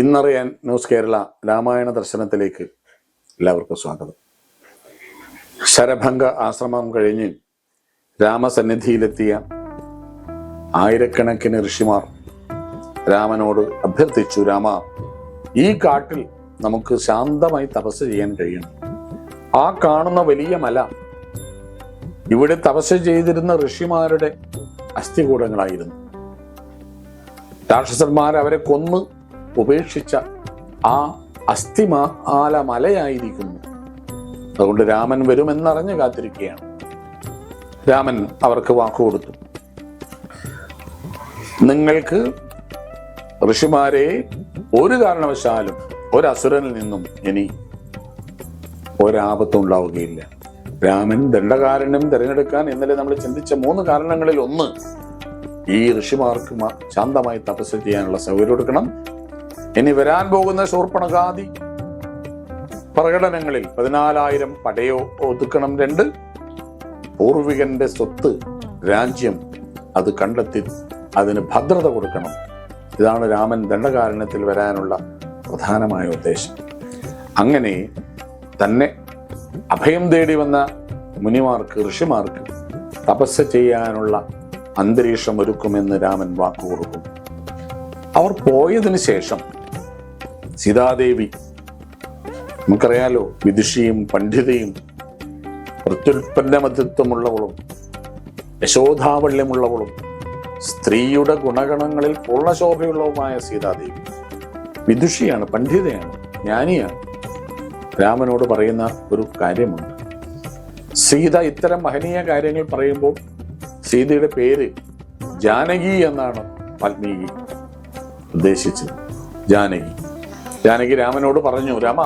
ഇന്നറിയാൻ news Kerala Ramayana ദർശനത്തിലേക്ക് എല്ലാവർക്കും സ്വാഗതം. ശരഭംഗ ആശ്രമം കഴിഞ്ഞ് രാമസന്നിധിയിലെത്തിയ ആയിരക്കണക്കിന് ഋഷിമാർ രാമനോട് അഭ്യർത്ഥിച്ചു രാമ ഈ കാട്ടിൽ നമുക്ക് ശാന്തമായി തപസ് ചെയ്യാൻ കഴിയണം. ആ കാണുന്ന വലിയ മല ഇവിടെ തപസ് ചെയ്തിരുന്ന ഋഷിമാരുടെ അസ്ഥികൂടങ്ങളായിരുന്നു. രാക്ഷസന്മാർ അവരെ കൊന്ന് ഉപേക്ഷിച്ച ആ അസ്ഥിമ ആലമലയായിരിക്കുന്നു അതുകൊണ്ട് രാമൻ വരുമെന്നറിഞ്ഞ് കാത്തിരിക്കുകയാണ്. രാമൻ അവർക്ക് വാക്കുകൊടുത്തു നിങ്ങൾക്ക് ഋഷിമാരെ ഒരു കാരണവശാലും ഒരസുരനിൽ നിന്നും ഇനി ഒരാപത്തും ഉണ്ടാവുകയില്ല. രാമൻ ദണ്ഡകാരണ്യം തിരഞ്ഞെടുക്കാൻ ഇന്നലെ നമ്മൾ ചിന്തിച്ച മൂന്ന് കാരണങ്ങളിൽ ഒന്ന് ഈ ഋഷിമാർക്ക് ശാന്തമായി തപസ് ചെയ്യാനുള്ള സൗകര്യം കൊടുക്കണം ഇനി വരാൻ പോകുന്ന ശൂർപ്പണകാതി പ്രകടനങ്ങളിൽ പതിനാലായിരം പടയോ ഒതുക്കണം രണ്ട് പൂർവികന്റെ സ്വത്ത് രാജ്യം അത് കണ്ടെത്തി അതിന് ഭദ്രത കൊടുക്കണം. ഇതാണ് രാമൻ ദണ്ഡകാരണത്തിൽ വരാനുള്ള പ്രധാനമായ ഉദ്ദേശം. അങ്ങനെ തന്നെ അഭയം തേടി വന്ന മുനിമാർക്ക് ഋഷിമാർക്ക് തപസ് ചെയ്യാനുള്ള അന്തരീക്ഷം ഒരുക്കുമെന്ന് രാമൻ വാക്കു കൊടുക്കും. അവർ പോയതിനു ശേഷം സീതാദേവി. നമുക്കറിയാലോ വിദുഷിയും പണ്ഡിതയും പ്രത്യുൽപ്പന്ന മധ്യത്വമുള്ളവളും യശോധാവള്യമുള്ളവളും സ്ത്രീയുടെ ഗുണഗണങ്ങളിൽ പൂർണശോഭയുള്ളവുമായ സീതാദേവി. വിദുഷിയാണ് പണ്ഡിതയാണ് ജ്ഞാനിയാണ്. രാമനോട് പറയുന്ന ഒരു കാര്യമുണ്ട്. സീത ഇത്തരം മഹനീയ കാര്യങ്ങൾ പറയുമ്പോൾ സീതയുടെ പേര് ജാനകി എന്നാണ് വാൽമീകി ഉദ്ദേശിച്ചത്. ജാനകി. ജാനകി രാമനോട് പറഞ്ഞു രാമ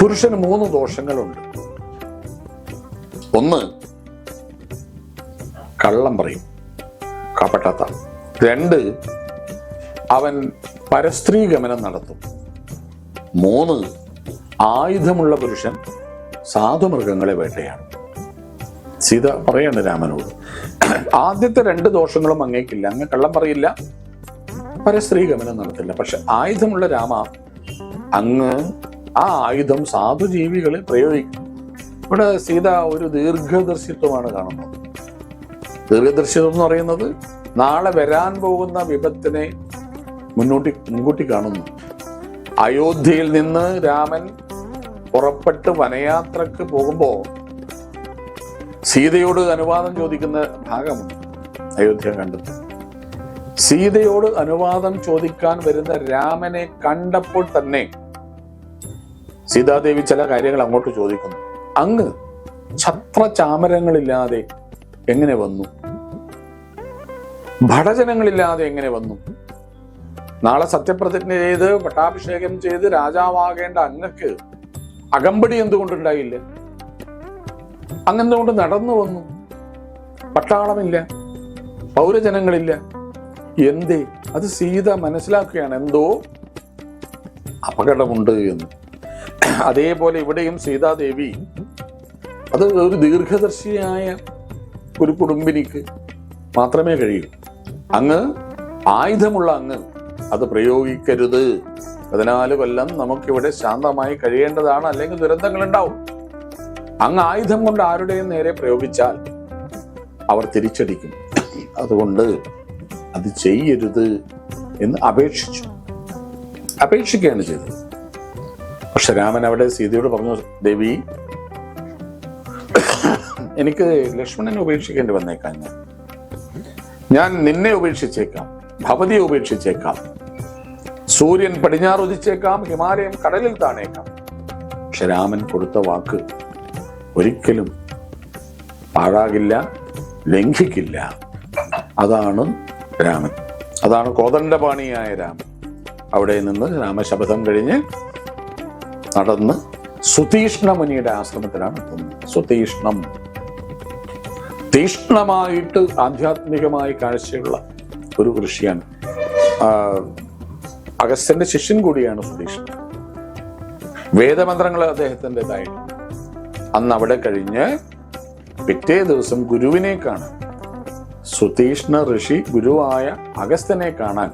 പുരുഷന് മൂന്ന് ദോഷങ്ങളുണ്ട്. ഒന്ന് കള്ളം പറയും കാപ്പട്ടാത്ത രണ്ട് അവൻ പരസ്ത്രീ ഗമനം നടത്തും. മൂന്ന് ആയുധമുള്ള പുരുഷൻ സാധുമൃഗങ്ങളെ വേട്ടയാണ് സീത പറയാണ് രാമനോട്. ആദ്യത്തെ രണ്ട് ദോഷങ്ങളും അങ്ങേക്കില്ല. അങ്ങ് കള്ളം പറയില്ല. പരസ്ത്രീ ഗമനം നടത്തില്ല. പക്ഷെ ആയുധമുള്ള രാമ അങ്ങ് ആ ആയുധം സാധുജീവികളെ പ്രയോഗിക്കും. ഇവിടെ സീത ഒരു ദീർഘദർശിത്വമാണ് കാണുന്നത്. ദീർഘദർശിത്വം എന്ന് പറയുന്നത് നാളെ വരാൻ പോകുന്ന വിപത്തിനെ മുന്നോട്ടി മുൻകൂട്ടി കാണുന്നു. അയോധ്യയിൽ നിന്ന് രാമൻ പുറപ്പെട്ട് വനയാത്രക്ക് പോകുമ്പോൾ സീതയോട് അനുവാദം ചോദിക്കുന്ന ഭാഗമുണ്ട് അയോധ്യ കണ്ടത് സീതയോട് അനുവാദം ചോദിക്കാൻ വരുന്ന രാമനെ കണ്ടപ്പോൾ തന്നെ സീതാദേവി ചില കാര്യങ്ങൾ അങ്ങോട്ട് ചോദിക്കുന്നു. അങ്ങ് ഛത്ര ചാമരങ്ങളില്ലാതെ എങ്ങനെ വന്നു? ഭടജനങ്ങളില്ലാതെ എങ്ങനെ വന്നു? നാളെ സത്യപ്രതിജ്ഞ ചെയ്ത് പട്ടാഭിഷേകം ചെയ്ത് രാജാവാകേണ്ട അങ്ങക്ക് അകമ്പടി എന്തുകൊണ്ടുണ്ടായില്ല? അങ്ങെന്തുകൊണ്ട് നടന്നു വന്നു? പട്ടാളമില്ല പൗരജനങ്ങളില്ല എന്തേ? അത് സീത മനസ്സിലാക്കുകയാണ്. എന്തോ അപകടമുണ്ട് എന്ന്. അതേപോലെ ഇവിടെയും സീതാദേവി അത് ഒരു ദീർഘദർശിയായ ഒരു കുടുംബിനിക്ക് മാത്രമേ കഴിയൂ. അങ്ങ് ആയുധമുള്ള അങ്ങ് അത് പ്രയോഗിക്കരുത്. പതിനാല് കൊല്ലം നമുക്കിവിടെ ശാന്തമായി കഴിയേണ്ടതാണ്. അല്ലെങ്കിൽ ദുരന്തങ്ങൾ ഉണ്ടാവും അങ്ങ് ആയുധം കൊണ്ട് ആരുടെയും നേരെ പ്രയോഗിച്ചാൽ അവർ തിരിച്ചടിക്കും. അതുകൊണ്ട് അത് ചെയ്യരുത് എന്ന് അപേക്ഷിച്ചു. അപേക്ഷിക്കുകയാണ് ചെയ്തത്. പക്ഷെ രാമൻ അവിടെ സീതയോട് പറഞ്ഞു ദേവി എനിക്ക് ലക്ഷ്മണനെ ഉപേക്ഷിക്കേണ്ടി വന്നേക്കാം ഞാൻ. ഞാൻ നിന്നെ ഉപേക്ഷിച്ചേക്കാം ഭവതിയെ ഉപേക്ഷിച്ചേക്കാം സൂര്യൻ പടിഞ്ഞാറ് ഉദിച്ചേക്കാം ഹിമാലയം കടലിൽ താണേക്കാം. പക്ഷെ രാമൻ കൊടുത്ത വാക്ക് ഒരിക്കലും പാഴാകില്ല ലംഘിക്കില്ല. അതാണ് രാമൻ. അതാണ് കോദണ്ഡപാണിയായ രാമൻ. അവിടെ നിന്ന് രാമശപഥം കഴിഞ്ഞ് നടന്ന് സുതീഷ്ണ മുനിയുടെ ആശ്രമത്തിലാണ് എത്തുന്നത്. സുതീഷ്ണം. തീഷ്ണമായിട്ട് ആധ്യാത്മികമായി കാഴ്ചയുള്ള ഒരു ഋഷിയാണ്. അഗസ്ത്യന്റെ ശിഷ്യൻ കൂടിയാണ് സുതീഷ്ണൻ. വേദമന്ത്രങ്ങൾ അദ്ദേഹത്തിന്റെതായിട്ട് അന്ന് അവിടെ കഴിഞ്ഞ് പിറ്റേ ദിവസം ഗുരുവിനെ കാണാൻ സുതീഷ്ണ ഋഷി ഗുരുവായ അഗസ്ത്യനെ കാണാൻ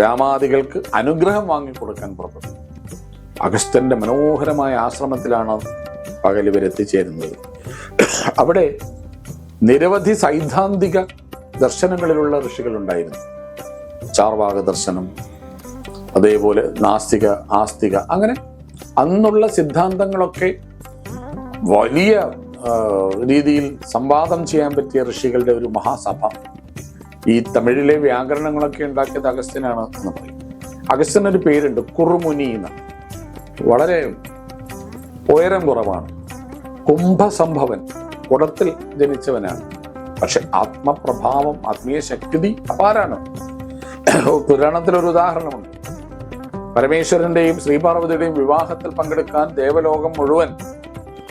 രാമാദികൾക്ക് അനുഗ്രഹം വാങ്ങിക്കൊടുക്കാൻ പുറപ്പെട്ടു. അഗസ്ത്യന്റെ മനോഹരമായ ആശ്രമത്തിലാണ് പകൽ ഇവരെത്തിച്ചേരുന്നത് അവിടെ നിരവധി സൈദ്ധാന്തിക ദർശനങ്ങളിലുള്ള ഋഷികളുണ്ടായിരുന്നു ചാർവാക ദർശനം അതേപോലെ നാസ്തിക ആസ്തിക അങ്ങനെ അന്നുള്ള സിദ്ധാന്തങ്ങളൊക്കെ വലിയ രീതിയിൽ സംവാദം ചെയ്യാൻ പറ്റിയ ഋഷികളുടെ ഒരു മഹാസഭ. ഈ തമിഴിലെ വ്യാകരണങ്ങളൊക്കെ ഉണ്ടാക്കിയത് അഗസ്ത്യനാണ് എന്ന് പറയും. അഗസ്ത്യന് ഒരു പേരുണ്ട് കുറുമുനി എന്ന്. വളരെ ഉയരം കുറവാണ്. കുംഭസംഭവൻ കുടത്തിൽ ജനിച്ചവനാണ്. പക്ഷെ ആത്മപ്രഭാവം ആത്മീയ ശക്തി അപാരാണ് പുരാണത്തിലൊരു ഉദാഹരണമുണ്ട്. പരമേശ്വരന്റെയും ശ്രീപാർവതിയുടെയും വിവാഹത്തിൽ പങ്കെടുക്കാൻ ദേവലോകം മുഴുവൻ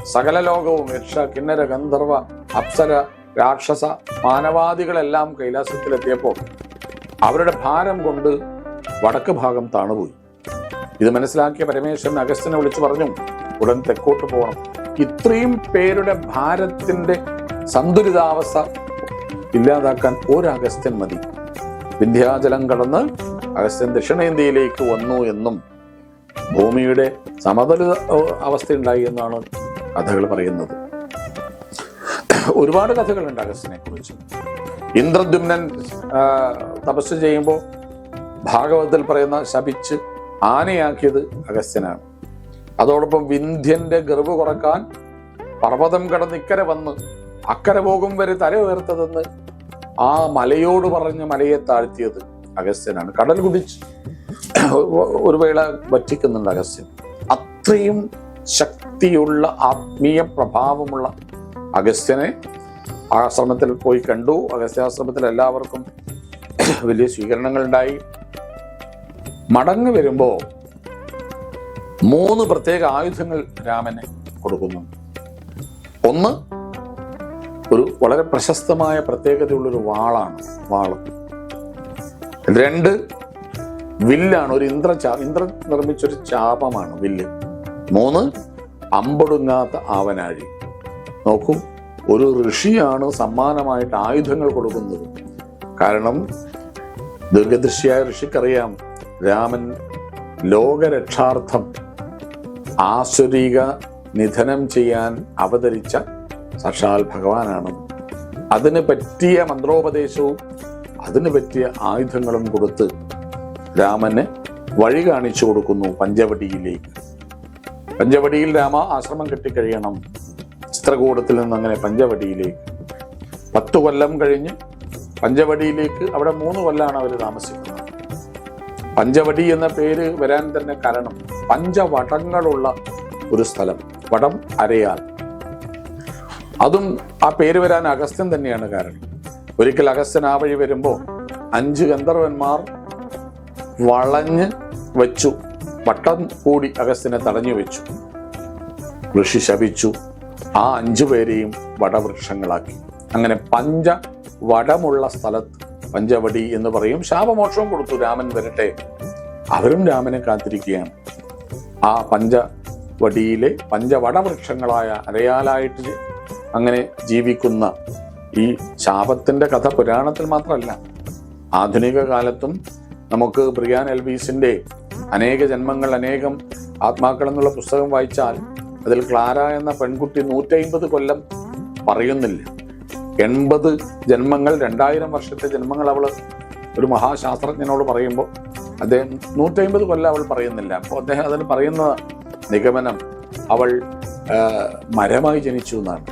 സകല ലോകവും യക്ഷ കിന്നര ഗന്ധർവ അപ്സര രാക്ഷസ മാനവാദികളെല്ലാം കൈലാസത്തിലെത്തിയപ്പോൾ അവരുടെ ഭാരം കൊണ്ട് വടക്ക് ഭാഗം താണുപോയി. ഇത് മനസ്സിലാക്കിയ പരമേശ്വരൻ അഗസ്ത്യനെ വിളിച്ചു പറഞ്ഞു ഉടൻ തെക്കോട്ട് പോകണം ഇത്രയും പേരുടെ ഭാരത്തിന്റെ സന്തുലിതാവസ്ഥ ഇല്ലാതാക്കാൻ ഒരു അഗസ്ത്യൻ മതി. വിന്ധ്യാചലം കടന്ന് അഗസ്ത്യൻ ദക്ഷിണേന്ത്യയിലേക്ക് വന്നു എന്നും ഭൂമിയുടെ സമതല അവസ്ഥയുണ്ടായി എന്നാണ് കഥകൾ പറയുന്നത്. ഒരുപാട് കഥകളുണ്ട് അഗസ്റ്റിനെ കുറിച്ച് ഇന്ദ്രദ്യുമ്നൻ തപസ് ചെയ്യുമ്പോൾ ഭാഗവതത്തിൽ പറയുന്ന ശപിച്ച് ആനയാക്കിയത് അഗസ്ത്യനാണ്. അതോടൊപ്പം വിന്ധ്യന്റെ ഗർവ് കുറയ്ക്കാൻ പർവതം കടന്ന് ഇക്കരെ വന്ന് അക്കരെ പോകും വരെ തല ഉയർത്തതെന്ന് ആ മലയോട് പറഞ്ഞ് മലയെ താഴ്ത്തിയത് അഗസ്ത്യനാണ്. കടൽ കുടിച്ച് ഒരു വേള വറ്റിക്കുന്നുണ്ട് അഗസ്ത്യൻ. അത്രയും ശക്തിയുള്ള ആത്മീയ പ്രഭാവമുള്ള അഗസ്ത്യനെ ആശ്രമത്തിൽ പോയി കണ്ടു. അഗസ്ത്യാശ്രമത്തിൽ എല്ലാവർക്കും വലിയ സ്വീകരണങ്ങൾ ഉണ്ടായി മടങ്ങി വരുമ്പോൾ മൂന്ന് പ്രത്യേക ആയുധങ്ങൾ രാമന് കൊടുക്കുന്നു. ഒന്ന് ഒരു വളരെ പ്രശസ്തമായ പ്രത്യേകതയുള്ളൊരു വാളാണ് വാൾ രണ്ട് വില്ലാണ് ഒരു ഇന്ദ്ര ചാ ഇന്ദ്രൻ നിർമ്മിച്ചൊരു ചാപമാണ് വില്ല്. മൂന്ന് അമ്പൊടുങ്ങാത്ത ആവനാഴി. നോക്കൂ ഒരു ഋഷിയാണ് സമ്മാനമായിട്ട് ആയുധങ്ങൾ കൊടുക്കുന്നത്. കാരണം ദീർഘദൃഷ്ടിയായ ഋഷിക്കറിയാം രാമൻ ലോകരക്ഷാർത്ഥം ആസുരിക നിധനം ചെയ്യാൻ അവതരിച്ച സാക്ഷാൽ ഭഗവാനാണ്. അതിന് പറ്റിയ മന്ത്രോപദേശവും അതിന് പറ്റിയ ആയുധങ്ങളും കൊടുത്ത് രാമന് വഴി കാണിച്ചു കൊടുക്കുന്നു പഞ്ചവടിയിലേക്ക്. പഞ്ചവടിയിൽ രാമ ആശ്രമം കെട്ടിക്കഴിയണം. ചിത്രകൂടത്തിൽ നിന്ന് അങ്ങനെ പഞ്ചവടിയിലേക്ക്. പത്തു കൊല്ലം കഴിഞ്ഞ് പഞ്ചവടിയിലേക്ക് അവിടെ മൂന്ന് കൊല്ലമാണ് അവർ താമസിക്കുന്നത്. പഞ്ചവടി എന്ന പേര് വരാൻ തന്നെ കാരണം പഞ്ചവടങ്ങളുള്ള ഒരു സ്ഥലം വടം അരയാൽ. അതും ആ പേര് വരാൻ അഗസ്ത്യൻ തന്നെയാണ് കാരണം. ഒരിക്കൽ അഗസ്ത്യൻ ആ വഴി വരുമ്പോൾ അഞ്ച് ഗന്ധർവന്മാർ വളഞ്ഞ് വെച്ചു. വട്ടം കൂടി അഗസ്ത്യനെ തടഞ്ഞു വെച്ചു. ഋഷി ശപിച്ചു. ആ അഞ്ചു പേരെയും വടവൃക്ഷങ്ങളാക്കി. അങ്ങനെ പഞ്ച വടമുള്ള സ്ഥലത്ത് പഞ്ചവടി എന്ന് പറയും ശാപമോക്ഷവും കൊടുത്തു രാമൻ വരട്ടെ. അവരും രാമനെ കാത്തിരിക്കുകയാണ്. ആ പഞ്ചവടിയിലെ പഞ്ചവടവൃക്ഷങ്ങളായ അരയാലായിട്ട് അങ്ങനെ ജീവിക്കുന്ന ഈ ശാപത്തിന്റെ കഥ പുരാണത്തിൽ മാത്രമല്ല ആധുനിക കാലത്തും നമുക്ക് ബ്രിയാൻ എൽബീസിന്റെ അനേക ജന്മങ്ങൾ അനേകം ആത്മാക്കൾ എന്നുള്ള പുസ്തകം വായിച്ചാൽ അതിൽ ക്ലാര എന്ന പെൺകുട്ടി നൂറ്റമ്പത് കൊല്ലം പറയുന്നില്ല. എൺപത് ജന്മങ്ങൾ രണ്ടായിരം വർഷത്തെ ജന്മങ്ങൾ അവൾ ഒരു മഹാശാസ്ത്രജ്ഞനോട് പറയുമ്പോൾ അദ്ദേഹം നൂറ്റമ്പത് കൊല്ലം അവൾ പറയുന്നില്ല. അപ്പോൾ അദ്ദേഹം അതിന് പറയുന്ന നിഗമനം അവൾ മരമായി ജനിച്ചു എന്നാണ്.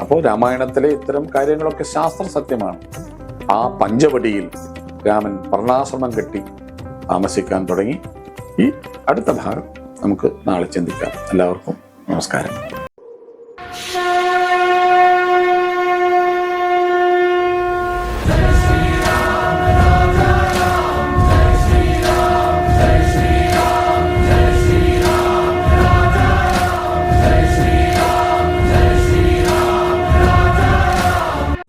അപ്പോൾ രാമായണത്തിലെ ഇത്തരം കാര്യങ്ങളൊക്കെ ശാസ്ത്ര സത്യമാണ്. ആ പഞ്ചവടിയിൽ രാമൻ വർണാശ്രമം കെട്ടി താമസിക്കാൻ തുടങ്ങി. ഈ അടുത്ത ഭാഗം നമുക്ക് നാളെ ചിന്തിക്കാം. എല്ലാവർക്കും നമസ്കാരം.